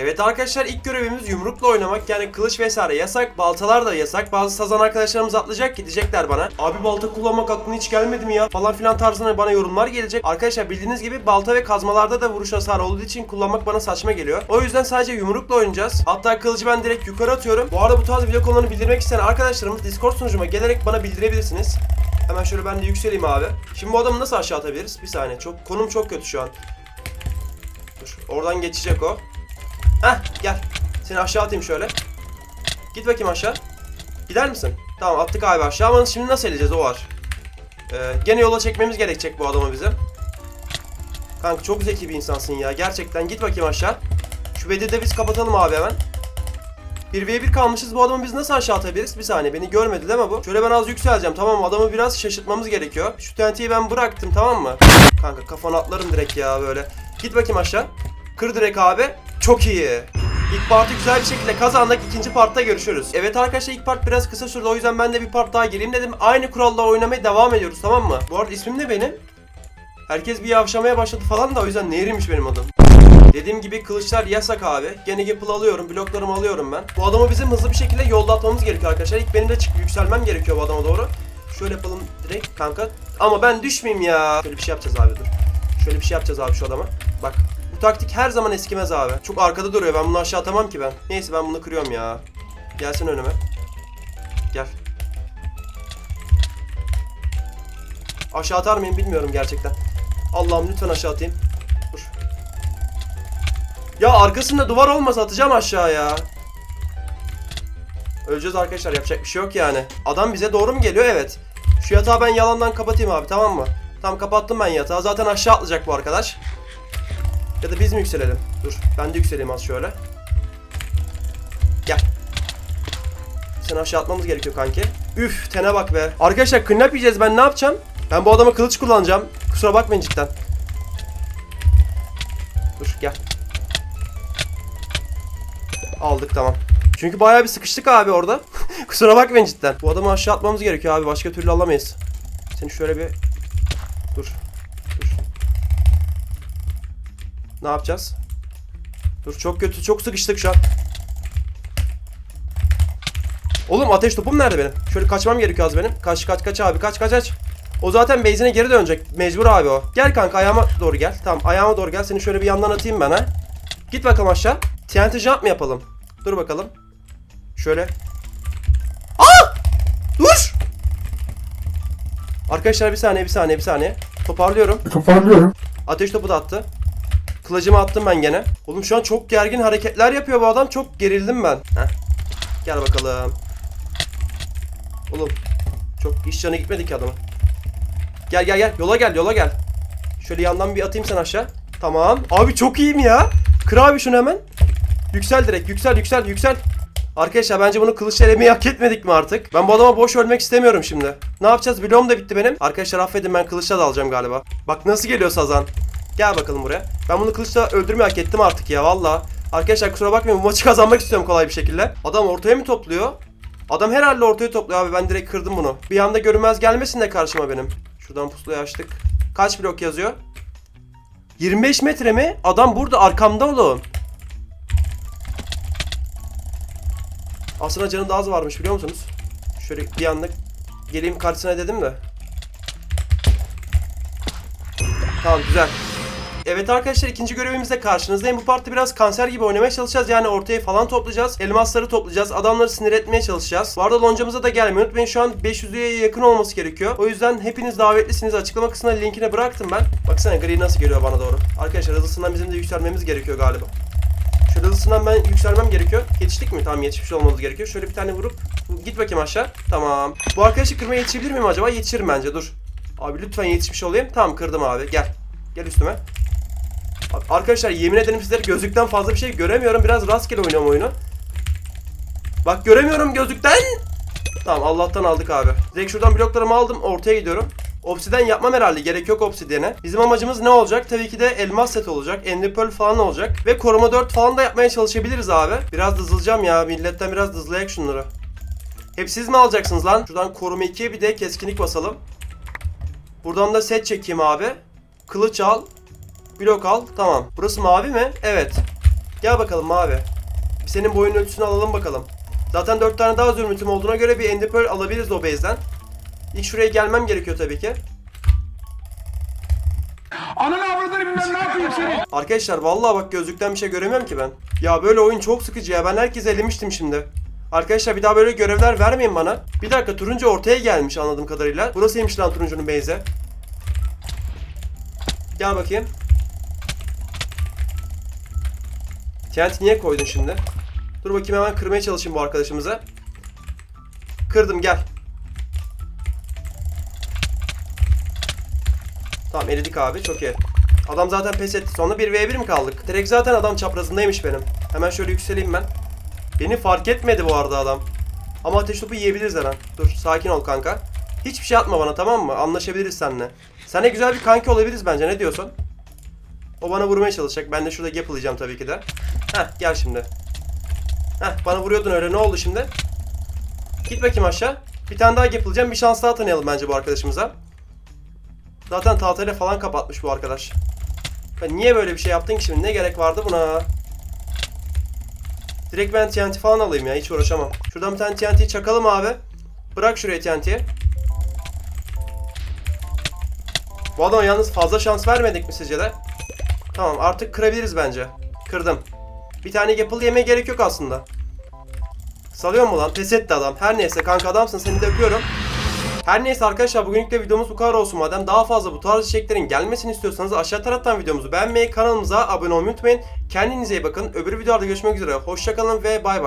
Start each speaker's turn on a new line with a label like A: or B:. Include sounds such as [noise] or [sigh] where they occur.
A: Evet arkadaşlar ilk görevimiz yumrukla oynamak yani kılıç vesaire yasak baltalar da yasak bazı sazan arkadaşlarımız atlayacak gidecekler bana abi balta kullanmak aklına hiç gelmedi mi ya falan filan tarzında bana yorumlar gelecek arkadaşlar bildiğiniz gibi balta ve kazmalarda da vuruş hasarı olduğu için kullanmak bana saçma geliyor o yüzden sadece yumrukla oynayacağız hatta kılıcı ben direkt yukarı atıyorum bu arada bu tarz video konularını bildirmek isteyen arkadaşlarımız discord sunucuma gelerek bana bildirebilirsiniz Hemen şöyle ben de yükseleyim abi. Şimdi bu adamı nasıl aşağı atabiliriz? Bir saniye. Çok konum çok kötü şu an. Dur. Oradan geçecek o. Heh gel. Seni aşağı atayım şöyle. Git bakayım aşağı. Gider misin? Tamam attık abi aşağı ama şimdi nasıl edeceğiz o var. Ee, gene yola çekmemiz gerekecek bu adamı bizim. Kanka çok zeki bir insansın ya. Gerçekten git bakayım aşağı. Şu bedeli de biz kapatalım abi hemen. 1v1 kalmışız. Bu adamı biz nasıl aşağı atabiliriz? Bir saniye beni görmedi değil mi bu? Şöyle ben az yükseleceğim tamam mı? Adamı biraz şaşırtmamız gerekiyor. Şu TNT'yi ben bıraktım tamam mı? Kanka kafana atlarım direkt ya böyle. Git bakayım aşağı. Kır direkt abi. Çok iyi. İlk partı güzel bir şekilde kazandık. İkinci partta görüşürüz. Evet arkadaşlar ilk part biraz kısa sürdü. O yüzden ben de bir part daha gireyim dedim. Aynı kuralla oynamaya devam ediyoruz tamam mı? Bu arada ismim ne benim? Herkes bir yavşamaya başladı falan da o yüzden Nehri'ymiş benim adım. Dediğim gibi kılıçlar yasak abi. Gene Gapple alıyorum, bloklarımı alıyorum ben. Bu adamı bizim hızlı bir şekilde yolda atmamız gerekiyor arkadaşlar. İlk benim de çıkıp yükselmem gerekiyor bu adama doğru. Şöyle yapalım direkt kanka. Ama ben düşmeyeyim ya. Şöyle bir şey yapacağız abi dur. Şöyle bir şey yapacağız abi şu adama. Bak bu taktik her zaman eskimez abi. Çok arkada duruyor ben bunu aşağı atamam ki ben. Neyse ben bunu kırıyorum ya. Gelsin önüme. Gel. Aşağı atar mıyım bilmiyorum gerçekten. Allah'ım lütfen aşağı atayım. Dur. Ya arkasında duvar olmasa atacağım aşağıya. Öleceğiz arkadaşlar yapacak bir şey yok yani. Adam bize doğru mu geliyor? Evet. Şu yatağı ben yalandan kapatayım abi tamam mı? Tamam kapattım ben yatağı. Zaten aşağı atlayacak bu arkadaş. Ya da biz mi yükselelim? Dur ben de yükseleyim az şöyle. Gel. Seni aşağı atmamız gerekiyor kanki. Üf tene bak be. Arkadaşlar kınnap yiyeceğiz ben ne yapacağım? Ben bu adama kılıç kullanacağım. Kusura bakmayın cidden. Dur gel. Aldık tamam. Çünkü bayağı bir sıkıştık abi orada. [laughs] Kusura bakmayın cidden. Bu adamı aşağı atmamız gerekiyor abi. Başka türlü alamayız. Seni şöyle bir... Dur. Ne yapacağız? Dur çok kötü. Çok sıkıştık şu an. Oğlum ateş topum nerede benim? Şöyle kaçmam gerekiyor az benim. Kaç kaç kaç abi kaç kaç kaç. O zaten base'ine geri dönecek. Mecbur abi o. Gel kanka ayağıma doğru gel. Tamam ayağıma doğru gel. Seni şöyle bir yandan atayım ben ha. Git bakalım aşağı. TNT jump mı yapalım? Dur bakalım. Şöyle. Aa! Dur! Arkadaşlar bir saniye bir saniye bir saniye. Toparlıyorum.
B: Toparlıyorum.
A: Ateş topu da attı. Kılıcımı attım ben gene. Oğlum şu an çok gergin hareketler yapıyor bu adam. Çok gerildim ben. Heh. Gel bakalım. Oğlum. Çok iş canı gitmedi ki adamın. Gel gel gel. Yola gel yola gel. Şöyle yandan bir atayım sen aşağı. Tamam. Abi çok iyiyim ya. Kır abi şunu hemen. Yüksel direkt. Yüksel yüksel yüksel. Arkadaşlar bence bunu kılıç elemeyi hak etmedik mi artık? Ben bu adama boş ölmek istemiyorum şimdi. Ne yapacağız? Bloğum da bitti benim. Arkadaşlar affedin ben kılıçla da alacağım galiba. Bak nasıl geliyor Sazan. Gel bakalım buraya. Ben bunu kılıçla öldürmeyi hak ettim artık ya valla. Arkadaşlar kusura bakmayın bu maçı kazanmak istiyorum kolay bir şekilde. Adam ortaya mı topluyor? Adam herhalde ortaya topluyor abi ben direkt kırdım bunu. Bir anda görünmez gelmesin de karşıma benim. Şuradan pusulayı açtık. Kaç blok yazıyor? 25 metre mi? Adam burada arkamda oğlum. Aslında canı daha az varmış biliyor musunuz? Şöyle bir anda geleyim karşısına dedim de. Tamam güzel. Evet arkadaşlar ikinci görevimizde karşınızdayım. Bu parti biraz kanser gibi oynamaya çalışacağız. Yani ortaya falan toplayacağız. Elmasları toplayacağız. Adamları sinir etmeye çalışacağız. Bu arada loncamıza da gelmeyi unutmayın. Şu an 500'lüye yakın olması gerekiyor. O yüzden hepiniz davetlisiniz. Açıklama kısmına linkine bıraktım ben. Baksana gri nasıl geliyor bana doğru. Arkadaşlar hızlısından bizim de yükselmemiz gerekiyor galiba. Şöyle hızlısından ben yükselmem gerekiyor. Yetiştik mi? Tamam yetişmiş olmamız gerekiyor. Şöyle bir tane vurup git bakayım aşağı. Tamam. Bu arkadaşı kırmaya yetişebilir miyim acaba? Yetişirim bence dur. Abi lütfen yetişmiş olayım. Tamam kırdım abi. Gel. Gel üstüme. Arkadaşlar yemin ederim sizleri gözlükten fazla bir şey göremiyorum. Biraz rastgele oynuyorum oyunu. Bak göremiyorum gözlükten. Tamam Allah'tan aldık abi. Direkt şuradan bloklarımı aldım. Ortaya gidiyorum. Obsiden yapmam herhalde. Gerek yok obsidiyene. Bizim amacımız ne olacak? Tabii ki de elmas set olacak. Pearl falan olacak. Ve koruma 4 falan da yapmaya çalışabiliriz abi. Biraz dızılacağım ya. Milletten biraz dızlayak şunları. Hep siz mi alacaksınız lan? Şuradan koruma 2'ye bir de keskinlik basalım. Buradan da set çekeyim abi. Kılıç al. Blok al. Tamam. Burası mavi mi? Evet. Gel bakalım. Bir senin boyun ölçüsünü alalım bakalım. Zaten 4 tane daha zümrütüm olduğuna göre bir Ender Pearl alabiliriz o base'den. İlk şuraya gelmem gerekiyor tabii ki.
B: Ananı avradını bilmem ne yapayım seni.
A: Arkadaşlar vallahi bak gözlükten bir şey göremiyorum ki ben. Ya böyle oyun çok sıkıcı ya. Ben herkese elemiştim şimdi. Arkadaşlar bir daha böyle görevler vermeyin bana. Bir dakika turuncu ortaya gelmiş anladığım kadarıyla. Burasıymış lan turuncunun base'i. Gel bakayım. TNT niye koydun şimdi? Dur bakayım hemen kırmaya çalışayım bu arkadaşımıza. Kırdım gel. Tamam eridik abi çok iyi. Adam zaten pes etti. Sonra 1v1 mi kaldık? Direkt zaten adam çaprazındaymış benim. Hemen şöyle yükseleyim ben. Beni fark etmedi bu arada adam. Ama ateş topu yiyebiliriz her an. Dur sakin ol kanka. Hiçbir şey atma bana tamam mı? Anlaşabiliriz seninle. Seninle güzel bir kanki olabiliriz bence ne diyorsun? O bana vurmaya çalışacak. Ben de şurada yapılayacağım tabii ki de. Heh gel şimdi. Heh bana vuruyordun öyle ne oldu şimdi? Git bakayım aşağı. Bir tane daha yapılacağım. Bir şans daha tanıyalım bence bu arkadaşımıza. Zaten tahtayla falan kapatmış bu arkadaş. Ben niye böyle bir şey yaptın ki şimdi? Ne gerek vardı buna? Direkt ben TNT falan alayım ya. Hiç uğraşamam. Şuradan bir tane TNT çakalım abi. Bırak şuraya TNT'yi. Bu adama yalnız fazla şans vermedik mi sizce de? Tamam artık kırabiliriz bence. Kırdım. Bir tane yapılı yemeye gerek yok aslında. Salıyor mu lan? Pes etti adam. Her neyse kanka adamsın seni de öpüyorum. Her neyse arkadaşlar bugünlük de videomuz bu kadar olsun madem daha fazla bu tarz içeriklerin gelmesini istiyorsanız aşağı taraftan videomuzu beğenmeyi kanalımıza abone olmayı unutmayın. Kendinize iyi bakın. Öbür videolarda görüşmek üzere. Hoşçakalın ve bay bay.